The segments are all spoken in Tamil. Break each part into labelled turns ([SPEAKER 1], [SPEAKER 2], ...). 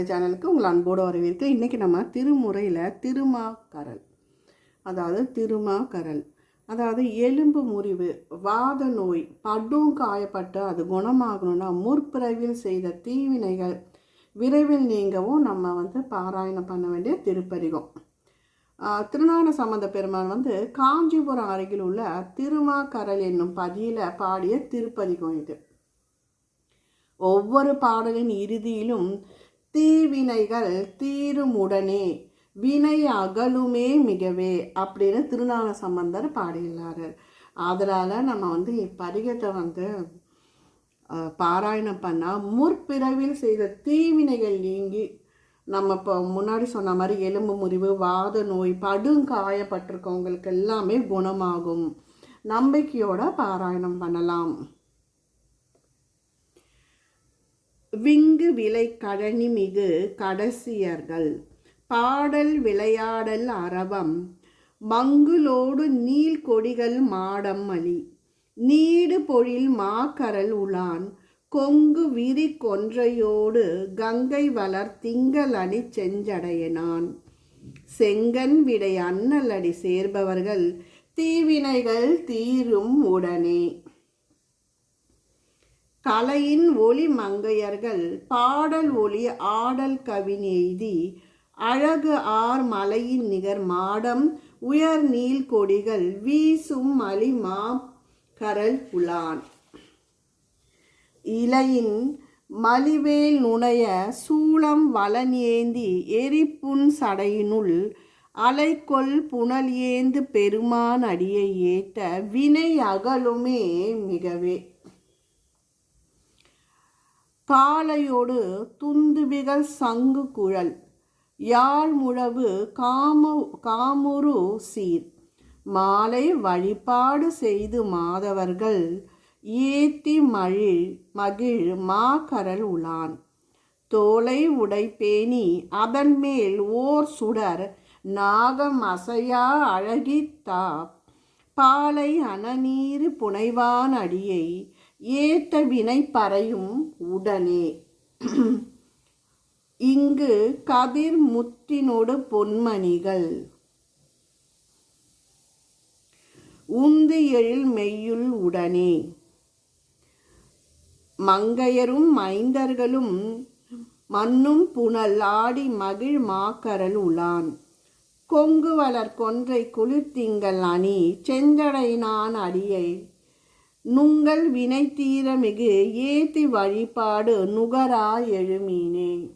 [SPEAKER 1] கதை சேனலுக்கு உங்கள் அன்போடு வரவேற்க இன்றைக்கி நம்ம திருமுறையில் திருமாக்கரல். அதாவது திருமாக்கரல். அதாவது எலும்பு முறிவு வாத நோய் படும் காயப்பட்டு அது குணமாகணும்னா முற்பிறவில் செய்த தீவினைகள் விரைவில் நீங்கவும் நம்ம வந்து பாராயணம் பண்ண வேண்டிய திருப்பதிகம். ஆஹ் சம்பந்த பெருமான் வந்து காஞ்சிபுரம் அருகில் உள்ள திருமாக்கரல் என்னும் பதியில் பாடிய திருப்பதிகம் இது. ஒவ்வொரு பாடலின் இறுதியிலும் தீவினைகள் தீரும் உடனே வினை அகலுமே மிகவே அப்படின்னு திருநாள சம்பந்தர் பாடியுள்ளார். அதனால் நம்ம வந்து இப்பதிகத்தை வந்து பாராயணம் பண்ணால் முற்பிறவில் செய்த தீவினைகள் நீங்கி நம்ம இப்போ முன்னாடி சொன்ன மாதிரி எலும்பு முறிவு வாத நோய் படுங்காயப்பட்டிருக்கவங்களுக்கு எல்லாமே குணமாகும். நம்பிக்கையோட பாராயணம் பண்ணலாம். விங்கு விலை கழனி மிகு கடைசியர்கள். பாடல் விளையாடல் அரவம். மங்குலோடு நீல் கொடிகள் மாடம் மலி நீடு பொழில் மாக்கரல் உலான். கொங்கு விரி கொன்றையோடு கங்கை வளர் திங்கள் அணி செஞ்சடையனான். செங்கன் விடை அன்னல் அடி சேர்பவர்கள் தீவினைகள் தீரும் உடனே. கலையின் ஒளி மங்கையர்கள் பாடல் ஒளி ஆடல் கவின் எய்தி அழகு ஆர் மலையின் நிகர் மாடம் உயர் நீல் கொடிகள் வீசும் மலிமா கரல் புலான். இலையின் மலிவேல் நுணைய சூளம் வளன் ஏந்தி எரிப்புண் சடையினுள் அலைக்கொள் புனல் ஏந்து பெருமான் அடியை ஏற்ற வினை அகலுமே மிகவே. காலையோடு துந்துபிகள் சங்கு குழல். யாழ் முழவு காமு காமுரு சீர். மாலை வழிபாடு செய்து மாதவர்கள் ஏத்தி மழில் மகிழ் மாக்கரல் உலான். தோலை உடை பேணி அதன் மேல் ஓர் சுடர் நாகம் அசையா அழகித்தா பாலை அணநீர் புனைவான் அடியை ஏத்த வினை பறையும் உடனே. இங்கு கதிர் முத்தினோடு பொன்மணிகள். உந்து எழில் மெய்யுள் உடனே. மங்கையரும் மைந்தர்களும் மண்ணும் புனல் ஆடி மகிழ் மாக்கரல் உலான். கொங்கு வளர் கொன்றை குளிர்த்திங்கள் அணி செஞ்சடைனான் அடியை நுங்கள் வினை தீரமிகு ஏத்தி வழிபாடு நுகரா எழுமீனே.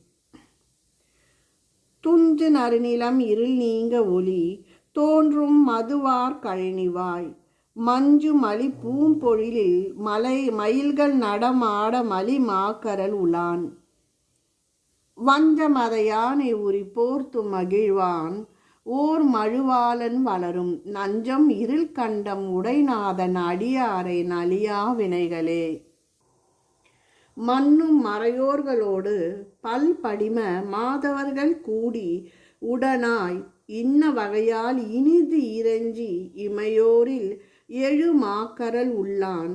[SPEAKER 1] துஞ்சு நறுநிலம் இருள் நீங்க ஒளி தோன்றும் மதுவார் கழனிவாய். மஞ்சு மலி பூம்பொழிலில் மலை மயில்கள் நடமாட மலி மாக்கரல் உலான். வஞ்ச மத யானை உரி போர்த்து மகிழ்வான் ஓர் மழுவாளன் வளரும். நஞ்சம் இருள் கண்டம் உடைநாதன் அடியாரை நலியா வினைகளே. மண்ணும் மறையோர்களோடு பல் படிம மாதவர்கள் கூடி உடனாய் இன்ன வகையால் இனிது இறைஞ்சி இமையோரில் எழு மாக்கரல் உள்ளான்.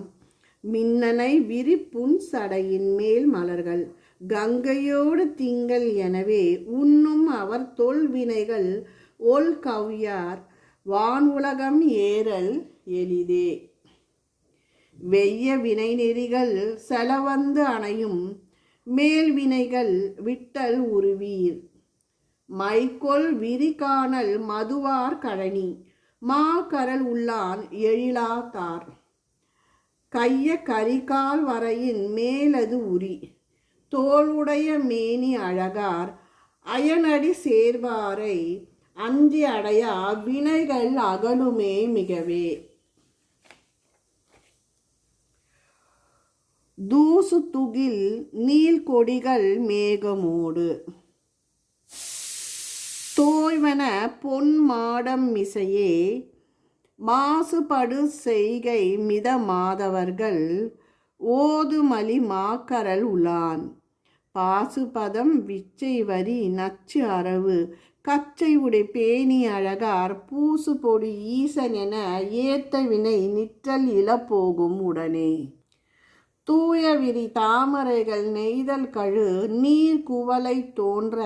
[SPEAKER 1] மின்னனை விரிப்புண் சடையின் மேல் மலர்கள். கங்கையோடு திங்கள் எனவே உண்ணும் அவர் தொல்வினைகள் ஒல் கவ்யார் வானுலகம் ஏறல் எளிதே. வெய்ய வினை நெறிகள் செலவந்து அணையும் மேல் வினைகள் விட்டல் உருவீர். மைக்கொல் விரிகாணல் மதுவார் கழனி மா கரல் உள்ளான் எழிலாத்தார் கைய கரிகால் வரையின் மேலது உரி தோளுடைய மேனி அழகார் அயனடி சேர்வாரை அஞ்சி அடையா வினைகள் அகலுமே மிகவே. தூசு துகில் நீல் கொடிகள் மேகமோடு. தோய்வன பொன் மாடம் மிசையே மாசுபடு செய்கை மித மாதவர்கள் ஓதுமலி மாக்கரல் உலான். பாசுபதம் விச்சை வரி நச்சு அரவு கச்சை உடை பேணி அழகார் பூசு பொடி ஈசன் என ஏத்த வினை நிற்றல் இழப்போகும் உடனே. தூய விரி தாமரைகள் நெய்தல் கழு நீர் குவலை தோன்ற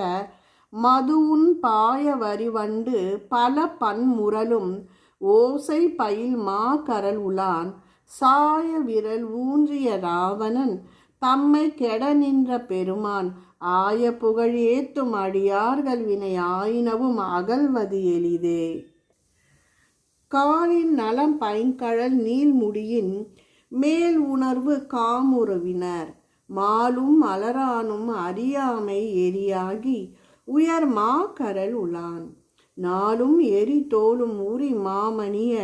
[SPEAKER 1] மதுவுன் பாய வரிவண்டு பல பன்முரலும் ஓசை பயில் மா கரல் உலான் சாய விரல் ஊன்றிய ராவணன் தம்மை கெட நின்ற பெருமான் ஆய புகழ் ஏத்தும் அடியார்கள் வினை ஆயினவும் அகல்வது எளிதே. காலின் நலம் பைங்கழல் நீள்முடியின் மேல் உணர்வு காமுறவினர். மாலும் மலரானும் அறியாமை எரியாகி உயர் மாக்கரல் உளான் நாளும் எரி தோலும் ஊறி மாமணிய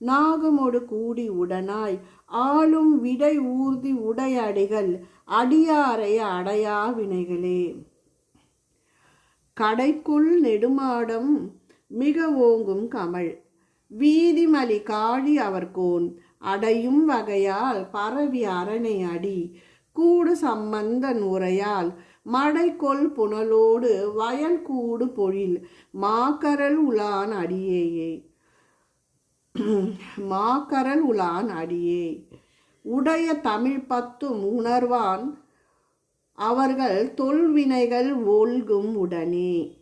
[SPEAKER 1] நாகமொடு கூடி உடனாய் ஆளும் விடை ஊர்தி உடையடிகள் அடியாரைய அடையா வினைகளே. கடைக்குள் நெடுமாடம் மிக ஓங்கும் கமல் வீதிமலி காழி அவர்கோன் அடையும் வகையால் பரவி அரணை அடி கூடு சம்பந்தன் உரையால் மடைக்கொள் புனலோடு வயல் கூடு பொழில் மாக்கரல் உலான் அடியேயே. மாக்கரல் உலான் அடியே. உடைய தமிழ் பத்தும் உணர்வான் அவர்கள் தொல்வினைகள் ஒல்கும் உடனே.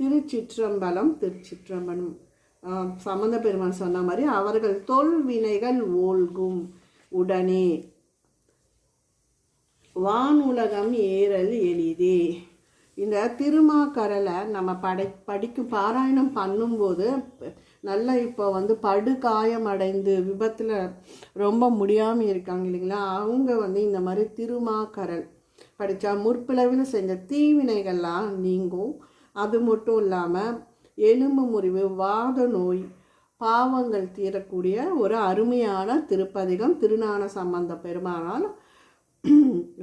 [SPEAKER 1] திருச்சிற்றம்பலம் திருச்சிற்றம்பலம். ஆஹ் சம்பந்த பெருமான் சொன்ன மாதிரி அவர்கள் தொல்வினைகள் ஓல்கும் உடனே. வானுலகம் ஏறல் எளிதே. இந்த திருமாக்கரலை நம்ம படை படிக்கும் பாராயணம் பண்ணும்போது நல்லா இப்போ வந்து படுகாயம் அடைந்து விபத்தில் ரொம்ப முடியாமல் இருக்காங்க இல்லைங்களா? அவங்க வந்து இந்த மாதிரி திருமாக்கரல் படித்தா முற்பிளவில் செஞ்ச தீவினைகள்லாம் நீங்கும். அது மட்டும் இல்லாமல் எலும்பு முறிவு வாத நோய் பாவங்கள் தீரக்கூடிய ஒரு அருமையான திருப்பதிகம் திருஞான சம்பந்த பெருமானால்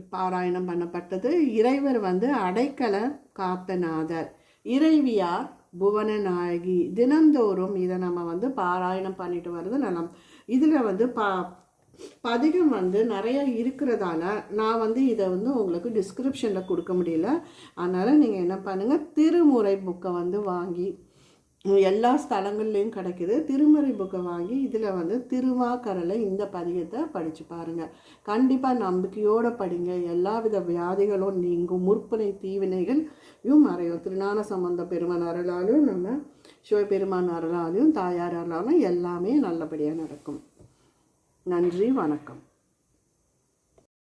[SPEAKER 1] பாராயணம் பண்ணப்பட்டது. இறைவர் வந்து அடைக்கல காத்தநாதர். இறைவியார் புவனநாயகி. தினந்தோறும் இதை நம்ம வந்து பாராயணம் பண்ணிட்டு வர்றது நலம். இதில் வந்து பா பதிகம் வந்து நிறைய இருக்கிறதால நான் வந்து இதை வந்து உங்களுக்கு டிஸ்கிரிப்ஷனில் கொடுக்க முடியல. அதனால் நீங்கள் என்ன பண்ணுங்கள் திருமுறை புக்கை வந்து வாங்கி எல்லா ஸ்தலங்கள்லேயும் கிடைக்குது. திருமறை புக்கை வாங்கி இதில் வந்து திருவாக்கரலை இந்த பதிகத்தை படித்து பாருங்கள் கண்டிப்பாக நம்பிக்கையோடு படிங்க. எல்லா வித வியாதிகளும் நீங்கும். முற்பனை தீவினைகளையும் மறையும் திருஞான சம்பந்த பெருமான் அருளாலும் நம்ம சிவபெருமான் அருளாலையும் தாயார் அருளாலும் எல்லாமே நல்லபடியாக நடக்கும். நன்றி வணக்கம்.